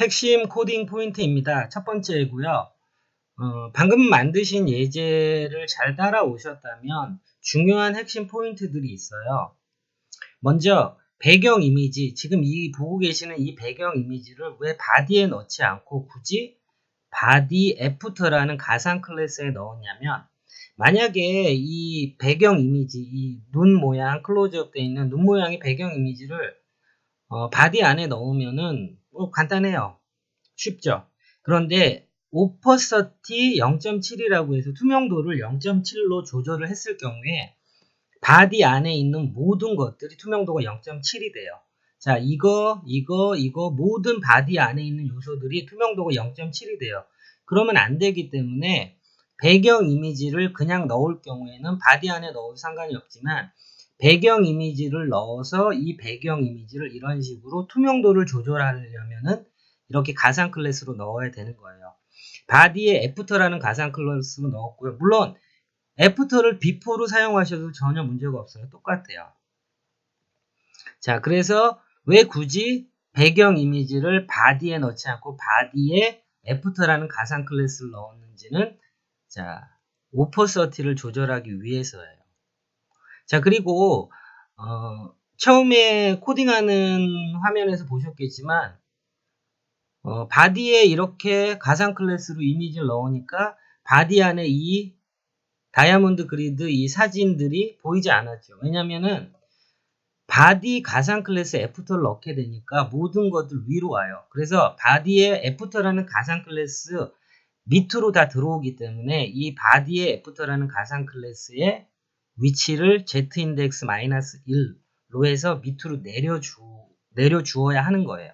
핵심 코딩 포인트입니다. 첫 번째고요. 어, 방금 만드신 예제를 잘 따라오셨다면 중요한 핵심 포인트들이 있어요. 먼저 배경 이미지, 지금 이 보고 계시는 이 배경 이미지를 왜 바디에 넣지 않고 굳이 바디 애프터라는 가상 클래스에 넣었냐면 만약에 이 배경 이미지, 이 눈 모양 클로즈업 되어 있는 눈 모양의 배경 이미지를 어, 바디 안에 넣으면은 뭐 간단해요. 쉽죠. 그런데 오퍼서티 0.7이라고 해서 투명도를 0.7로 조절을 했을 경우에 바디 안에 있는 모든 것들이 투명도가 0.7이 돼요. 자, 이거, 이거, 이거 모든 바디 안에 있는 요소들이 투명도가 0.7이 돼요. 그러면 안 되기 때문에 배경 이미지를 그냥 넣을 경우에는 바디 안에 넣어도 상관이 없지만 배경 이미지를 넣어서 이 배경 이미지를 이런 식으로 투명도를 조절하려면은 이렇게 가상 클래스로 넣어야 되는 거예요. 바디에 애프터라는 가상 클래스로 넣었고요. 물론 애프터를 비포로 사용하셔도 전혀 문제가 없어요. 똑같아요. 자, 그래서 왜 굳이 배경 이미지를 바디에 넣지 않고 바디에 애프터라는 가상 클래스를 넣었는지는 자, 오퍼서티를 조절하기 위해서예요. 자, 그리고 어, 처음에 코딩하는 화면에서 보셨겠지만 어, 바디에 이렇게 가상 클래스로 이미지를 넣으니까 바디 안에 이 다이아몬드 그리드 이 사진들이 보이지 않았죠. 왜냐면은 바디 가상 클래스 애프터를 넣게 되니까 모든 것들 위로 와요. 그래서 바디에 애프터라는 가상 클래스 밑으로 다 들어오기 때문에 이 바디에 애프터라는 가상 클래스의 위치를 z-인덱스 마이너스 1로 해서 밑으로 내려주, 내려주어야 하는 거예요.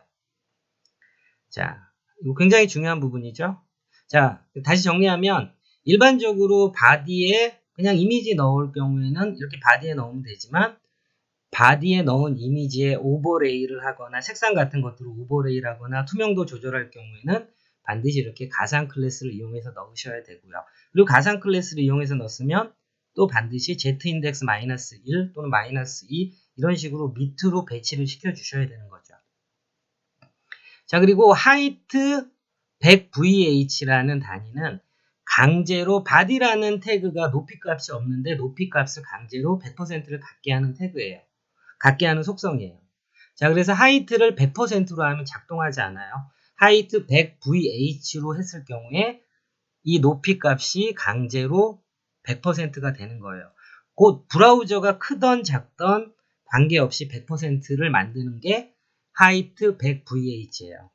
자, 이거 굉장히 중요한 부분이죠. 자, 다시 정리하면 일반적으로 바디에 그냥 이미지 넣을 경우에는 이렇게 바디에 넣으면 되지만 바디에 넣은 이미지에 오버레이를 하거나 색상 같은 것들을 오버레이를 하거나 투명도 조절할 경우에는 반드시 이렇게 가상 클래스를 이용해서 넣으셔야 되고요. 그리고 가상 클래스를 이용해서 넣었으면 또 반드시 z-인덱스 마이너스 1 또는 마이너스 2 이런 식으로 밑으로 배치를 시켜 주셔야 되는 거죠. 자, 그리고 height 100VH라는 단위는 강제로 body라는 태그가 높이 값이 없는데 높이 값을 강제로 100%를 갖게 하는 태그예요. 갖게 하는 속성이에요. 자, 그래서 height를 100%로 하면 작동하지 않아요. height 100VH로 했을 경우에 이 높이 값이 강제로 100%가 되는 거예요. 곧 브라우저가 크던 작던 관계없이 100%를 만드는 게 height 100VH예요.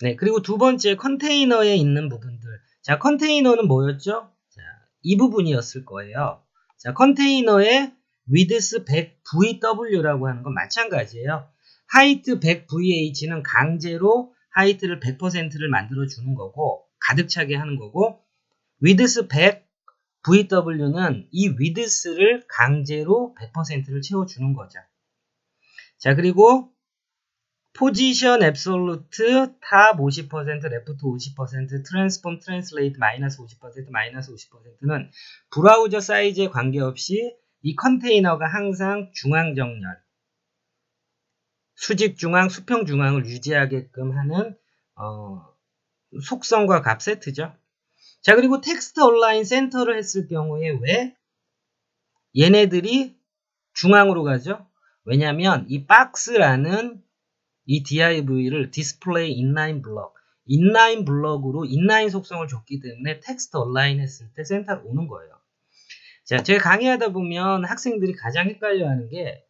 네, 그리고 두 번째 컨테이너에 있는 부분들. 자, 컨테이너는 뭐였죠? 자, 이 부분이었을 거예요. 자, 컨테이너에 width 100VW라고 하는 건 마찬가지예요. height 100VH는 강제로 height를 100%를 만들어 주는 거고 가득 차게 하는 거고 width 100 VW는 이 width를 강제로 100%를 채워주는 거죠. 자, 그리고 포지션 앱솔루트 탑 50%, 레프트 50%, 트랜스폼 트랜슬레이트 마이너스 50%, 마이너스 50%는 브라우저 사이즈에 관계없이 이 컨테이너가 항상 중앙 정렬, 수직 중앙, 수평 중앙을 유지하게끔 하는 어, 속성과 값 세트죠. 자, 그리고 텍스트 온라인 센터를 했을 경우에 왜 얘네들이 중앙으로 가죠? 왜냐하면 이 박스라는 이 div를 디스플레이 인라인 블럭, 인라인 블럭으로 인라인 속성을 줬기 때문에 텍스트 온라인 했을 때 센터로 오는 거예요. 자, 제가 강의하다 보면 학생들이 가장 헷갈려 하는 게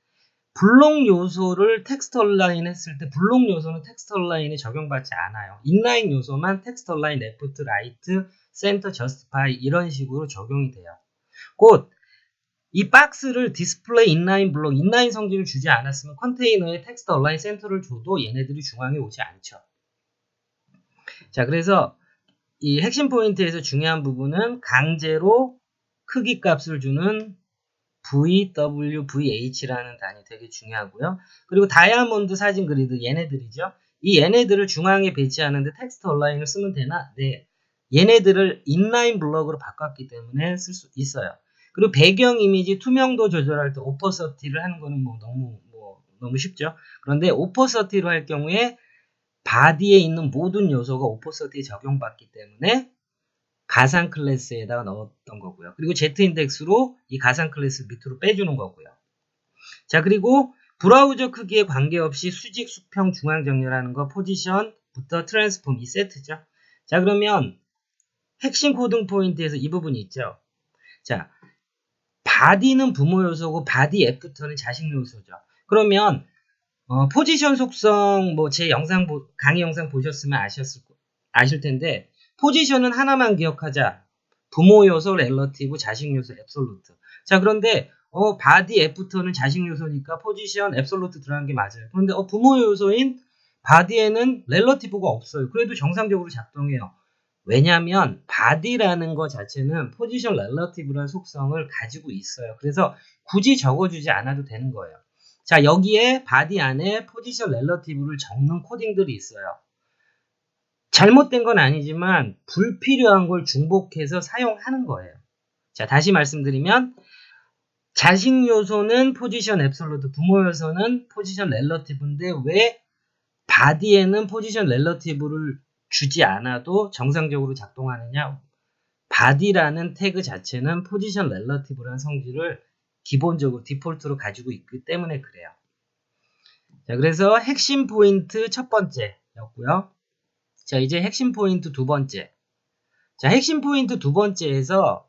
블록 요소를 텍스트 온라인 했을 때 블록 요소는 텍스트 온라인에 적용받지 않아요. 인라인 요소만 텍스트 온라인 레프트, 라이트, 센터, 저스티파이 이런 식으로 적용이 돼요. 곧 이 박스를 디스플레이 인라인 블록, 인라인 성질을 주지 않았으면 컨테이너에 텍스트 온라인 센터를 줘도 얘네들이 중앙에 오지 않죠. 자, 그래서 이 핵심 포인트에서 중요한 부분은 강제로 크기 값을 주는 VW, VH라는 단위 되게 중요하고요. 그리고 다이아몬드 사진 그리드 얘네들이죠. 이 얘네들을 중앙에 배치하는데 텍스트 온라인을 쓰면 되나? 네. 얘네들을 인라인 블럭으로 바꿨기 때문에 쓸 수 있어요. 그리고 배경 이미지 투명도 조절할 때 오퍼서티를 하는 거는 뭐 너무 뭐 너무 쉽죠. 그런데 오퍼서티로 할 경우에 바디에 있는 모든 요소가 오포서트에 적용받기 때문에 가상 클래스에다가 넣었던 거고요. 그리고 Z 인덱스로 이 가상 클래스 밑으로 빼주는 거고요. 자, 그리고 브라우저 크기에 관계없이 수직, 수평, 중앙 정렬하는 거 포지션부터 트랜스폼 이 세트죠. 자, 그러면 핵심 코딩 포인트에서 이 부분이 있죠. 자, 바디는 부모 요소고 바디 애프터는 자식 요소죠. 그러면 어, 포지션 속성 뭐 제 영상 보, 강의 영상 보셨으면 아셨을 아실 텐데 포지션은 하나만 기억하자. 부모 요소 렐러티브 자식 요소 앱솔루트. 자 그런데 어 바디 애프터는 자식 요소니까 포지션 앱솔루트 들어간 게 맞아요. 그런데 어 부모 요소인 바디에는 렐러티브가 없어요. 그래도 정상적으로 작동해요. 왜냐하면 바디라는 것 자체는 포지션 렐러티브라는 속성을 가지고 있어요. 그래서 굳이 적어주지 않아도 되는 거예요. 자 여기에 바디 안에 포지션 렐러티브를 적는 코딩들이 있어요. 잘못된 건 아니지만 불필요한 걸 중복해서 사용하는 거예요. 자 다시 말씀드리면 자식 요소는 포지션 앱솔루트, 부모 요소는 포지션 렐러티브인데 왜 바디에는 포지션 렐러티브를 주지 않아도 정상적으로 작동하느냐? 바디라는 태그 자체는 포지션 렐러티브라는 성질을 기본적으로 디폴트로 가지고 있기 때문에 그래요. 자, 그래서 핵심 포인트 첫 번째였고요. 자, 이제 핵심 포인트 두 번째. 자, 핵심 포인트 두 번째에서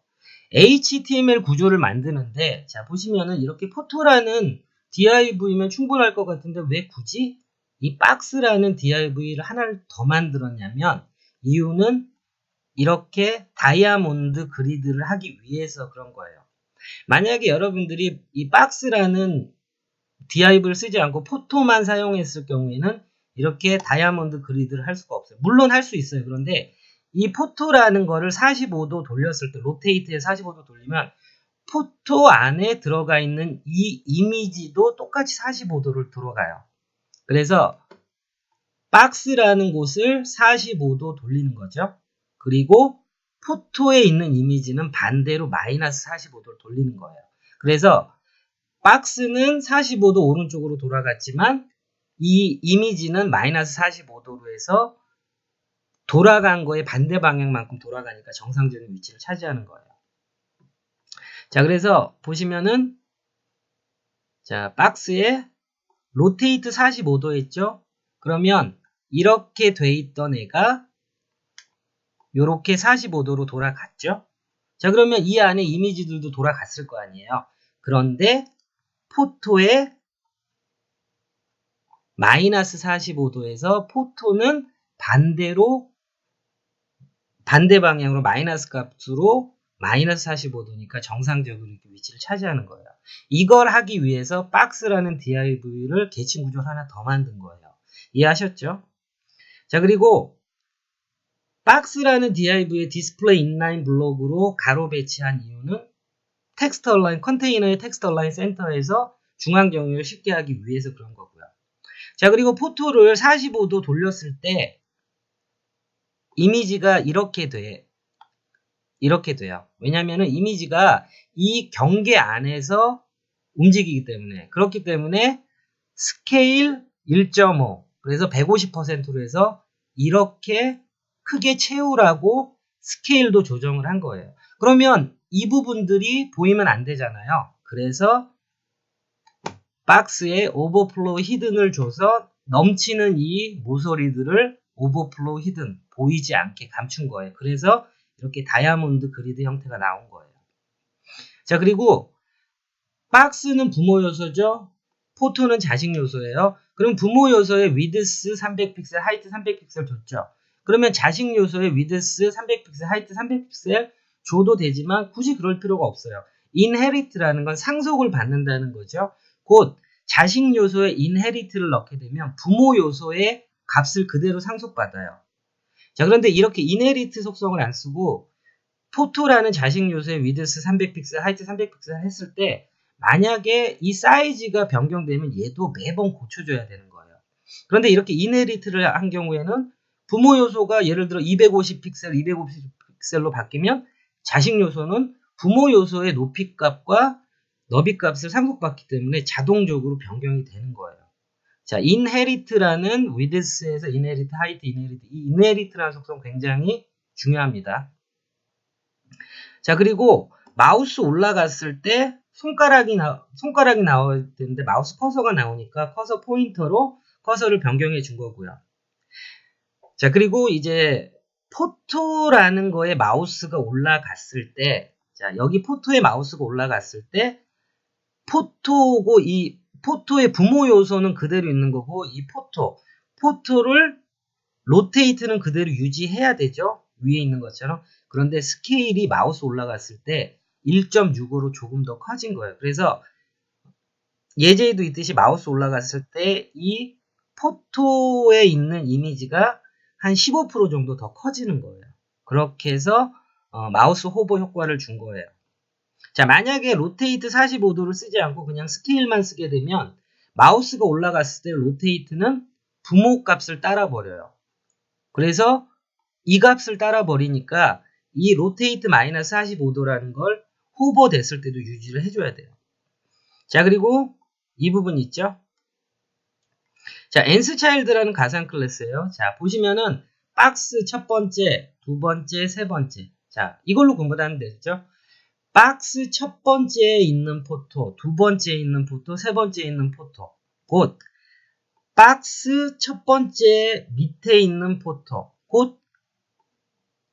HTML 구조를 만드는데, 자, 보시면은 이렇게 포토라는 div면 충분할 것 같은데 왜 굳이 이 박스라는 div를 하나를 더 만들었냐면 이유는 이렇게 다이아몬드 그리드를 하기 위해서 그런 거예요. 만약에 여러분들이 이 박스라는 div를 쓰지 않고 포토만 사용했을 경우에는 이렇게 다이아몬드 그리드를 할 수가 없어요. 물론 할 수 있어요. 그런데 이 포토라는 거를 45도 돌렸을 때 로테이트에 45도 돌리면 포토 안에 들어가 있는 이 이미지도 똑같이 45도를 들어가요. 그래서 박스라는 곳을 45도 돌리는 거죠. 그리고 포토에 있는 이미지는 반대로 마이너스 45도를 돌리는 거예요. 그래서 박스는 45도 오른쪽으로 돌아갔지만 이 이미지는 마이너스 45도로 해서 돌아간 거에 반대 방향만큼 돌아가니까 정상적인 위치를 차지하는 거예요. 자, 그래서 보시면은 자, 박스에 로테이트 45도 했죠? 그러면 이렇게 돼 있던 애가 이렇게 45도로 돌아갔죠? 자 그러면 이 안에 이미지들도 돌아갔을 거 아니에요. 그런데 포토에 마이너스 45도에서 포토는 반대로 반대 방향으로 마이너스 값으로 마이너스 45도니까 정상적으로 이렇게 위치를 차지하는 거예요. 이걸 하기 위해서 박스라는 div를 계층 구조를 하나 더 만든 거예요. 이해하셨죠? 자, 그리고 박스라는 div의 디스플레이 인라인 블록으로 가로 배치한 이유는 텍스트 얼라인, 컨테이너의 텍스트 얼라인 센터에서 중앙 정의를 쉽게 하기 위해서 그런 거고요. 자, 그리고 포토를 45도 돌렸을 때 이미지가 이렇게 돼. 이렇게 돼요. 왜냐하면 이미지가 이 경계 안에서 움직이기 때문에 그렇기 때문에 스케일 1.5 그래서 150%로 해서 이렇게 크게 채우라고 스케일도 조정을 한 거예요. 그러면 이 부분들이 보이면 안 되잖아요. 그래서 박스에 오버플로우 히든을 줘서 넘치는 이 모서리들을 오버플로우 히든 보이지 않게 감춘 거예요. 그래서 이렇게 다이아몬드 그리드 형태가 나온 거예요. 자 그리고 박스는 부모 요소죠. 포토는 자식 요소예요. 그럼 부모 요소에 위드스 300픽셀, 하이트 300픽셀 줬죠. 그러면 자식 요소에 위드스 300픽셀, 하이트 300픽셀 줘도 되지만 굳이 그럴 필요가 없어요. 인헤리트라는 건 상속을 받는다는 거죠. 곧 자식 요소에 인헤리트를 넣게 되면 부모 요소의 값을 그대로 상속받아요. 자, 그런데 이렇게 인헤리트 속성을 안 쓰고 포토라는 자식 요소의 위드스 300픽셀, 하이트 300픽셀 했을 때 만약에 이 사이즈가 변경되면 얘도 매번 고쳐줘야 되는 거예요. 그런데 이렇게 인헤리트를 한 경우에는 부모 요소가 예를 들어 250픽셀, 250픽셀로 바뀌면 자식 요소는 부모 요소의 높이 값과 너비 값을 상속받기 때문에 자동적으로 변경이 되는 거예요. 자, inherit라는 width에서 inherit, height, inherit. 이 inherit라는 속성 굉장히 중요합니다. 자, 그리고 마우스 올라갔을 때 손가락이 나, 손가락이 나올 텐데 마우스 커서가 나오니까 커서 포인터로 커서를 변경해 준 거고요. 자, 그리고 이제 포토라는 거에 마우스가 올라갔을 때, 자, 여기 포토에 마우스가 올라갔을 때, 포토고 이 포토의 부모 요소는 그대로 있는 거고, 이 포토, 포토를 로테이트는 그대로 유지해야 되죠. 위에 있는 것처럼. 그런데 스케일이 마우스 올라갔을 때 1.65로 조금 더 커진 거예요. 그래서 예제에도 있듯이 마우스 올라갔을 때 이 포토에 있는 이미지가 한 15% 정도 더 커지는 거예요. 그렇게 해서 어, 마우스 호버 효과를 준 거예요. 자, 만약에 로테이트 45도를 쓰지 않고 그냥 스케일만 쓰게 되면 마우스가 올라갔을 때 로테이트는 부모 값을 따라 버려요. 그래서 이 값을 따라 버리니까 이 로테이트 마이너스 45도라는 걸 호버 됐을 때도 유지를 해줘야 돼요. 자, 그리고 이 부분 있죠? 자, 엔스 차일드라는 가상 클래스예요. 자, 보시면은 박스 첫 번째, 두 번째, 세 번째. 자, 이걸로 공부하면 되죠. 박스 첫 번째에 있는 포토, 두 번째에 있는 포토, 세 번째에 있는 포토. 곧 박스 첫 번째 밑에 있는 포토. 곧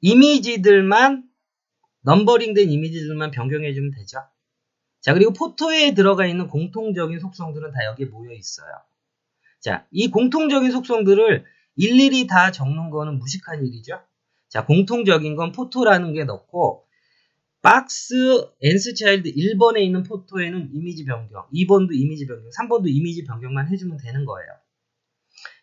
이미지들만 넘버링된 이미지들만 변경해 주면 되죠. 자, 그리고 포토에 들어가 있는 공통적인 속성들은 다 여기에 모여 있어요. 자, 이 공통적인 속성들을 일일이 다 적는 거는 무식한 일이죠. 자, 공통적인 건 포토라는 게 넣고, 박스 엔스 차일드 1번에 있는 포토에는 이미지 변경, 2번도 이미지 변경, 3번도 이미지 변경만 해주면 되는 거예요.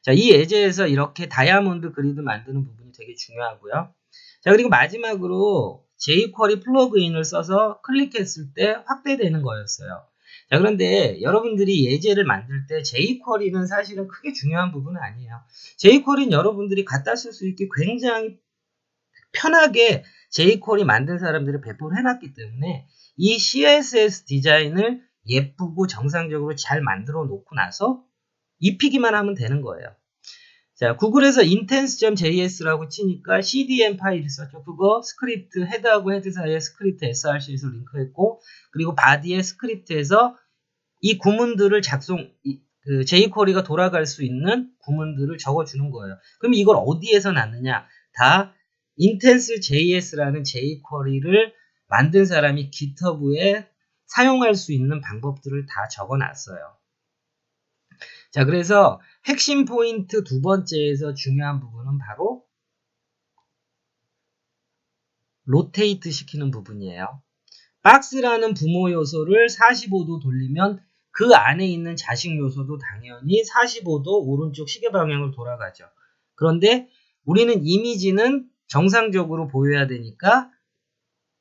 자, 이 예제에서 이렇게 다이아몬드 그리드 만드는 부분이 되게 중요하고요. 자, 그리고 마지막으로 jQuery 플러그인을 써서 클릭했을 때 확대되는 거였어요. 자, 그런데 여러분들이 예제를 만들 때 jQuery는 사실은 크게 중요한 부분은 아니에요. jQuery는 여러분들이 갖다 쓸 수 있게 굉장히 편하게 jQuery 만든 사람들이 배포를 해놨기 때문에 이 CSS 디자인을 예쁘고 정상적으로 잘 만들어 놓고 나서 입히기만 하면 되는 거예요. 자, 구글에서 intense.js라고 치니까 CDN 파일이 있었죠. 그거 스크립트, 헤드하고 헤드 사이에 스크립트 src에서 링크했고, 그리고 바디의 스크립트에서 이 구문들을 작성, 그 jQuery가 돌아갈 수 있는 구문들을 적어주는 거예요. 그럼 이걸 어디에서 났느냐? 다 intense.js라는 jQuery를 만든 사람이 GitHub에 사용할 수 있는 방법들을 다 적어 놨어요. 자, 그래서 핵심 포인트 두 번째에서 중요한 부분은 바로 로테이트 시키는 부분이에요. 박스라는 부모 요소를 45도 돌리면 그 안에 있는 자식 요소도 당연히 45도 오른쪽 시계 방향으로 돌아가죠. 그런데 우리는 이미지는 정상적으로 보여야 되니까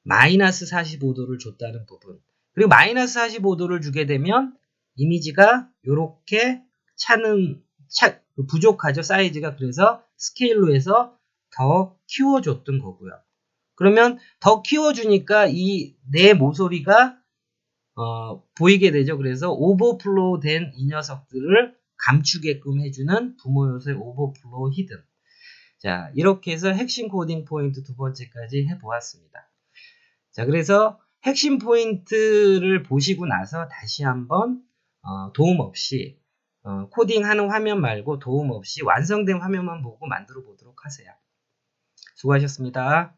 마이너스 45도를 줬다는 부분. 그리고 마이너스 45도를 주게 되면 이미지가 이렇게 차는 차, 부족하죠 사이즈가 그래서 스케일로 해서 더 키워줬던 거고요. 그러면 더 키워주니까 이 내 모서리가 어, 보이게 되죠. 그래서 오버플로우 된 이 녀석들을 감추게끔 해주는 부모 요소의 오버플로우 히든. 자, 이렇게 해서 핵심 코딩 포인트 두 번째까지 해보았습니다. 자, 그래서 핵심 포인트를 보시고 나서 다시 한번 어, 도움 없이 어, 코딩하는 화면 말고 도움 없이 완성된 화면만 보고 만들어 보도록 하세요. 수고하셨습니다.